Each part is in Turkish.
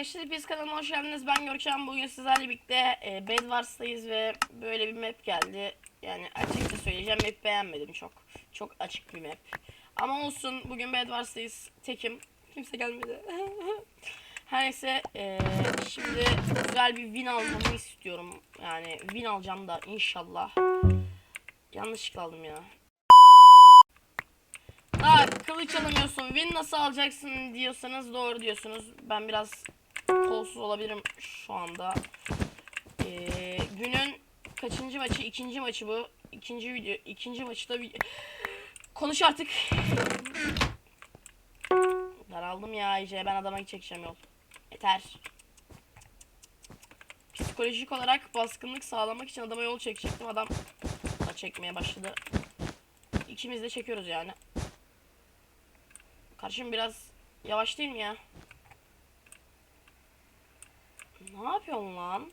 Arkadaşlar biz kanalıma hoş geldiniz. Ben Görkem. Bugün sizlerle birlikte e, Bed Wars'tayız ve böyle bir map geldi. Yani açıkça söyleyeceğim map beğenmedim çok. Çok açık bir map. Ama olsun bugün Bed Wars'tayız. Tekim. Kimse gelmedi. Her neyse e, şimdi güzel bir win almamı istiyorum. Yani win alacağım da inşallah. Yanlışlıkla aldım ya. Daha kılıç alamıyorsun. Win nasıl alacaksın diyorsanız doğru diyorsunuz. Ben biraz kolsuz olabilirim şu anda. Ee, günün kaçıncı maçı? İkinci maçı bu. İkinci video. ikinci maçı da bir... Konuş artık. Daraldım ya iyice. Ben adama çekeceğim yol. Yeter. Psikolojik olarak baskınlık sağlamak için adama yol çekecektim. Adam da çekmeye başladı. İkimiz de çekiyoruz yani. Karşım biraz yavaş değil mi ya? Ne yapıyorsun lan?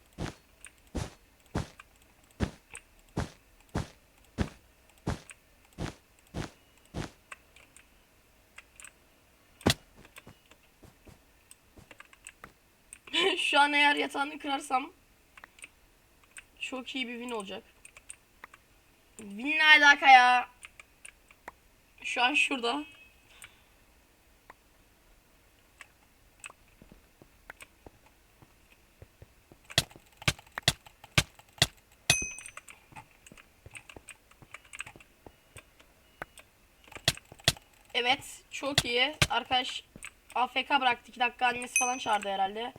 Şu an eğer yatağını kırarsam çok iyi bir win olacak. Win ne alaka ya? Şu an şurada. Evet, çok iyi. Arkadaş AFK bıraktı. 2 dakika annesi falan çağırdı herhalde.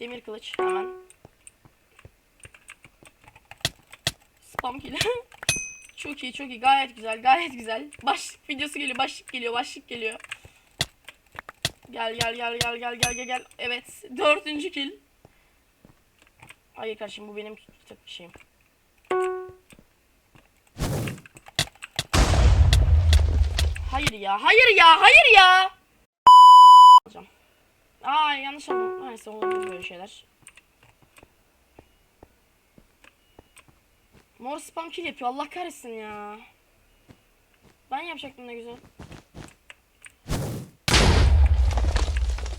Demir kılıç hemen. Spam kill. çok iyi, çok iyi. Gayet güzel, gayet güzel. Başlık videosu geliyor, başlık geliyor, başlık geliyor. Gel gel gel gel gel gel gel gel. Evet, dördüncü kill. Hayır kardeşim bu benim şeyim. Hayır ya, hayır ya, hayır ya. Alacağım. Aa yanlış aldım. Neyse olur böyle şeyler. Mor spam kill yapıyor. Allah kahretsin ya. Ben yapacaktım ne güzel.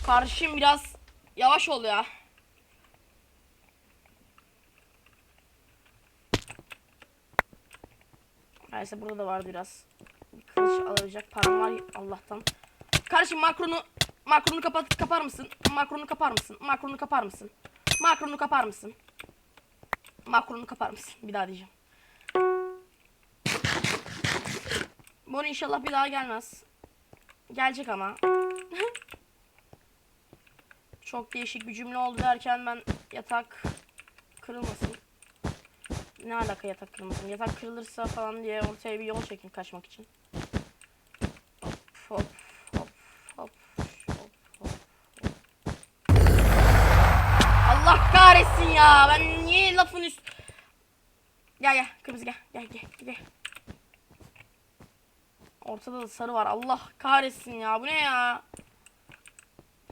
Karşım biraz yavaş ol ya. Neyse burada da var biraz. Kılıç alabilecek param var Allah'tan. Kardeşim makronu makronu kapat kapar mısın? Makronu kapar mısın? Makronu kapar mısın? Makronu kapar mısın? Makronu kapar mısın? Bir daha diyeceğim. Bunu inşallah bir daha gelmez. Gelecek ama. Çok değişik bir cümle oldu derken ben yatak kırılmasın. Ne alaka yatak kırılmasın? Yatak kırılırsa falan diye ortaya bir yol çekin kaçmak için. Hop hop hop hop hop. Allah kahretsin ya. Ben niye lafın üst... Gel gel kırmızı gel gel gel gel. Ortada da sarı var. Allah kahretsin ya. Bu ne ya?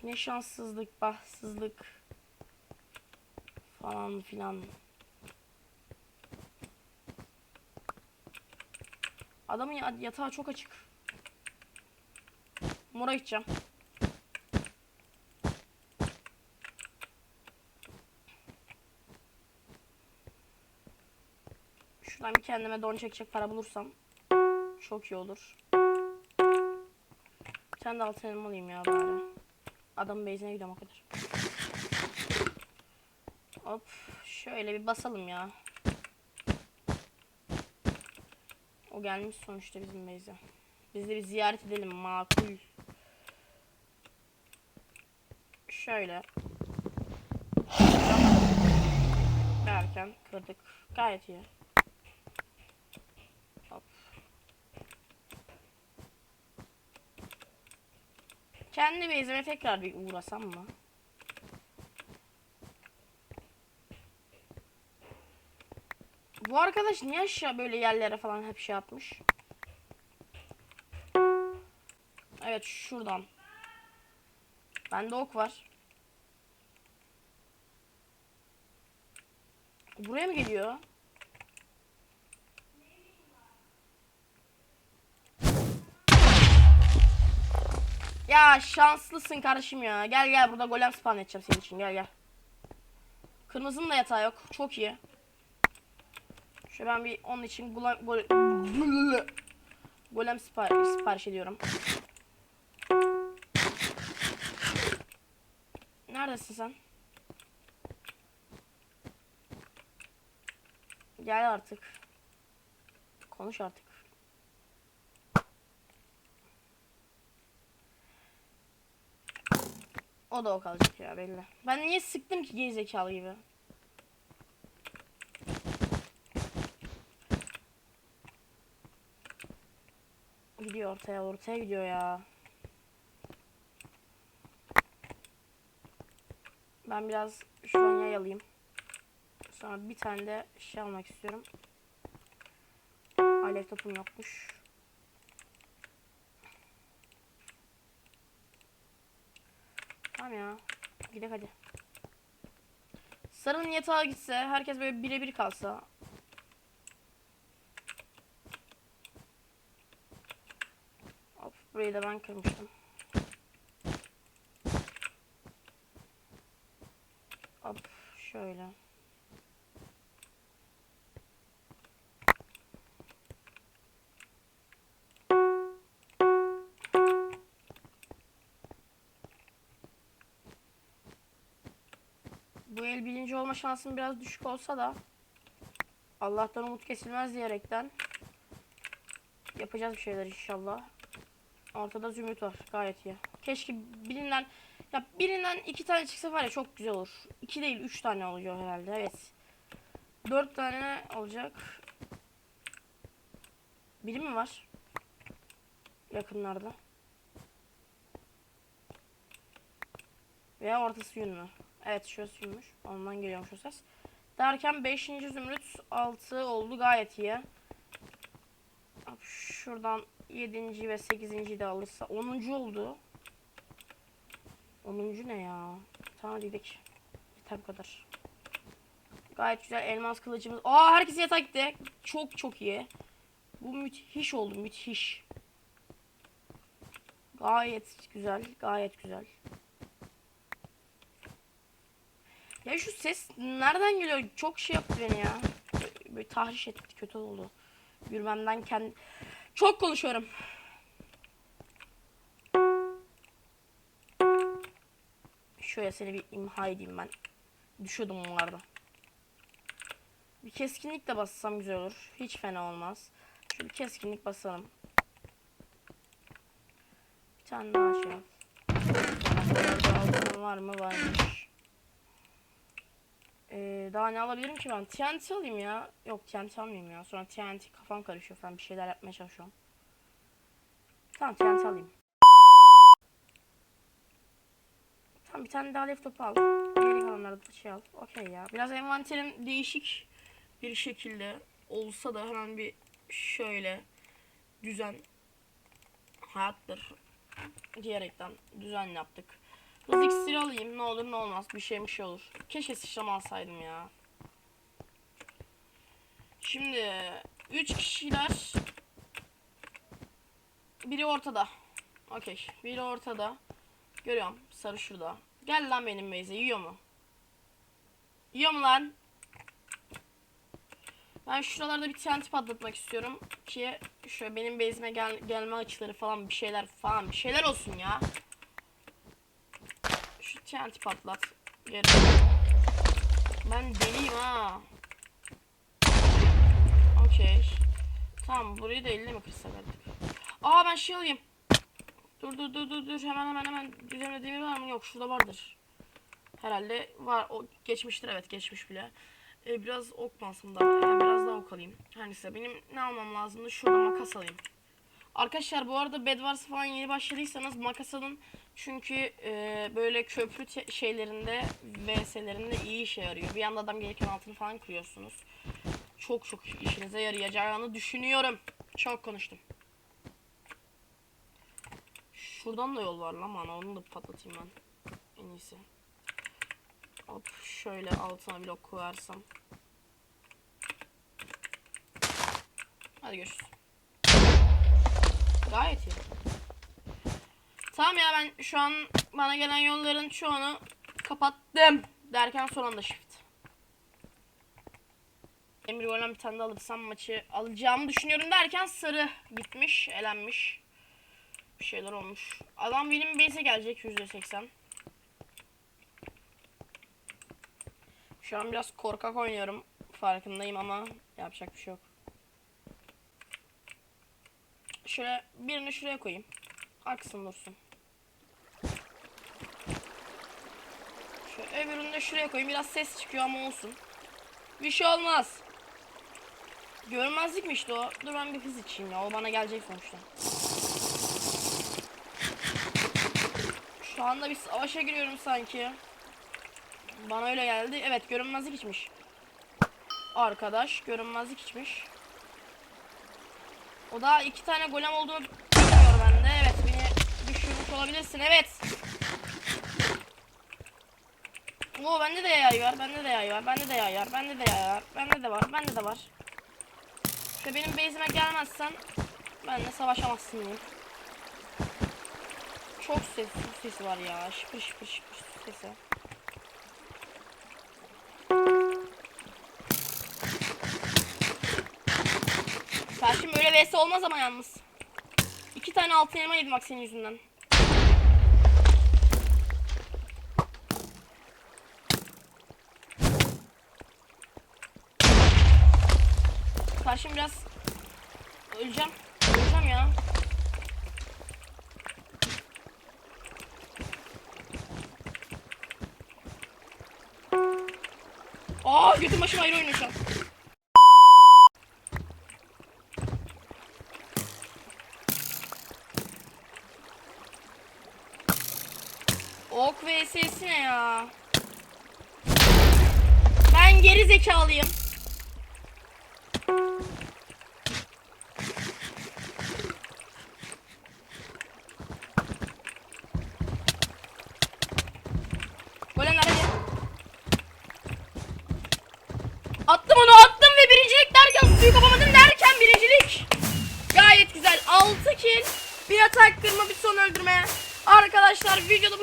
Ne şanssızlık, bahtsızlık falan filan. Adamın ya- yatağı çok açık. Mora gideceğim. Şuradan bir kendime don çekecek para bulursam çok iyi olur. Bir tane de altın elma alayım ya bari. Adamın base'ine gidiyorum o kadar. Hop şöyle bir basalım ya. O gelmiş sonuçta bizim base'e. Biz de bir ziyaret edelim makul. Şöyle. Derken kırdık. Gayet iyi. Hop. Kendi base'ime tekrar bir uğrasam mı? Bu arkadaş niye aşağı böyle yerlere falan hep şey yapmış? Evet şuradan. Bende ok var. Buraya mı geliyor? Ya şanslısın kardeşim ya. Gel gel burada golem spawn edeceğim senin için. Gel gel. Kırmızının da yatağı yok. Çok iyi. Şöyle ben bir onun için golem, gol- golem sipar- sipariş ediyorum. Neredesin sen? Gel artık. Konuş artık. O da o kalacak ya belli. Ben niye sıktım ki gerizekalı gibi? Gidiyor ortaya ortaya gidiyor ya. Ben biraz şuraya alayım. Sonra bir tane de şey almak istiyorum. Alev topum yokmuş. Tamam ya. Gidelim hadi. Sarının yatağa gitse, herkes böyle birebir kalsa. Hop, burayı da ben kırmıştım. Hop, şöyle. El birinci olma şansım biraz düşük olsa da Allah'tan umut kesilmez diyerekten yapacağız bir şeyler inşallah. Ortada zümrüt var gayet iyi. Keşke birinden ya birinden iki tane çıksa var ya çok güzel olur. İki değil üç tane olacak herhalde evet. Dört tane olacak. Biri mi var? Yakınlarda. Veya ortası yün mü? Evet şurası yünmüş. Ondan geliyormuş o ses. Derken 5. zümrüt 6 oldu gayet iyi. Şuradan 7. ve 8. de alırsa 10. oldu. 10. ne ya? Tamam dedik. Yeter bu kadar. Gayet güzel elmas kılıcımız. Aa herkes yatak gitti. Çok çok iyi. Bu müthiş oldu müthiş. Gayet güzel gayet güzel. Ya şu ses nereden geliyor? Çok şey yaptı beni ya. Böyle tahriş etti kötü oldu. Yürümemden kendi... Çok konuşuyorum. Şöyle seni bir imha edeyim ben. Düşüyordum onlarda. Bir keskinlik de bassam güzel olur. Hiç fena olmaz. Şöyle bir keskinlik basalım. Bir tane daha şey. Altın var mı? Varmış. Ee, daha ne alabilirim ki ben? TNT alayım ya. Yok TNT almayayım ya. Sonra TNT kafam karışıyor falan. Bir şeyler yapmaya çalışıyorum. Tamam TNT alayım. Tamam bir tane daha laptop al. Geri kalanları da şey al. Okey ya. Biraz envanterim değişik bir şekilde olsa da hemen bir şöyle düzen hayattır diyerekten düzen yaptık. Hız iksiri alayım ne olur ne olmaz bir şey bir şey olur. Keşke sıçrama alsaydım ya. Şimdi 3 kişiler biri ortada. Okey. Biri ortada. Görüyorum. Sarı şurada. Gel lan benim base'e. Yiyor mu? Yiyor mu lan? Ben şuralarda bir TNT patlatmak istiyorum ki şöyle benim base'ime gel gelme açıları falan bir şeyler falan bir şeyler olsun ya. TNT patlat. Geri. Ben deliyim ha. Okey. Tamam burayı da elle mi kırsak artık? Aa ben şey alayım. Dur dur dur dur dur hemen hemen hemen üzerimde demir var mı? Yok şurada vardır. Herhalde var. O geçmiştir evet geçmiş bile. Ee, biraz ok alsam daha? Yani biraz daha ok alayım. Her neyse benim ne almam lazımdı? Şurada makas alayım. Arkadaşlar bu arada Bed Wars falan yeni başladıysanız makas alın. Çünkü e, böyle köprü şeylerinde VS'lerinde iyi işe yarıyor. Bir anda adam gelirken altını falan kırıyorsunuz. Çok çok işinize yarayacağını düşünüyorum. Çok konuştum. Şuradan da yol var lan bana onu da patlatayım ben. En iyisi. Hop şöyle altına blok koyarsam. Hadi görüşürüz. Gayet iyi. Tamam ya ben şu an bana gelen yolların çoğunu kapattım. Derken son anda shift. Emir golden bir tane de alırsam maçı alacağımı düşünüyorum derken sarı gitmiş, elenmiş. Bir şeyler olmuş. Adam benim base'e gelecek %80. Şu an biraz korkak oynuyorum. Farkındayım ama yapacak bir şey yok. Şöyle birini şuraya koyayım. Aksın dursun. Şöyle öbürünü de şuraya koyayım. Biraz ses çıkıyor ama olsun. Bir şey olmaz. Görmezlik mi işte o? Dur ben bir hız içeyim ya. O bana gelecek sonuçta. Şu anda bir savaşa giriyorum sanki. Bana öyle geldi. Evet görünmezlik içmiş. Arkadaş görünmezlik içmiş. O da iki tane golem olduğunu bilmiyor bende. Evet beni düşürmüş olabilirsin. Evet. Oo bende de yay var. Bende de yay var. Bende de yay var. Bende de yay var. Bende de var. Bende de var. İşte benim base'ime gelmezsen benimle savaşamazsın diyeyim. Çok ses, sesi var ya. Şıpır şıpır şıpır sesi. Vs olmaz ama yalnız. İki tane altın elma yedim bak senin yüzünden. Karşım biraz öleceğim. Öleceğim ya. Aa götüm başım ayrı oynuyor şu an. Ok vs ne ya? Ben geri zekalıyım.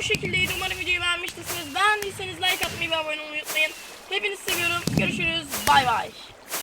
Şekildeydi. Umarım videoyu beğenmiştirsiniz.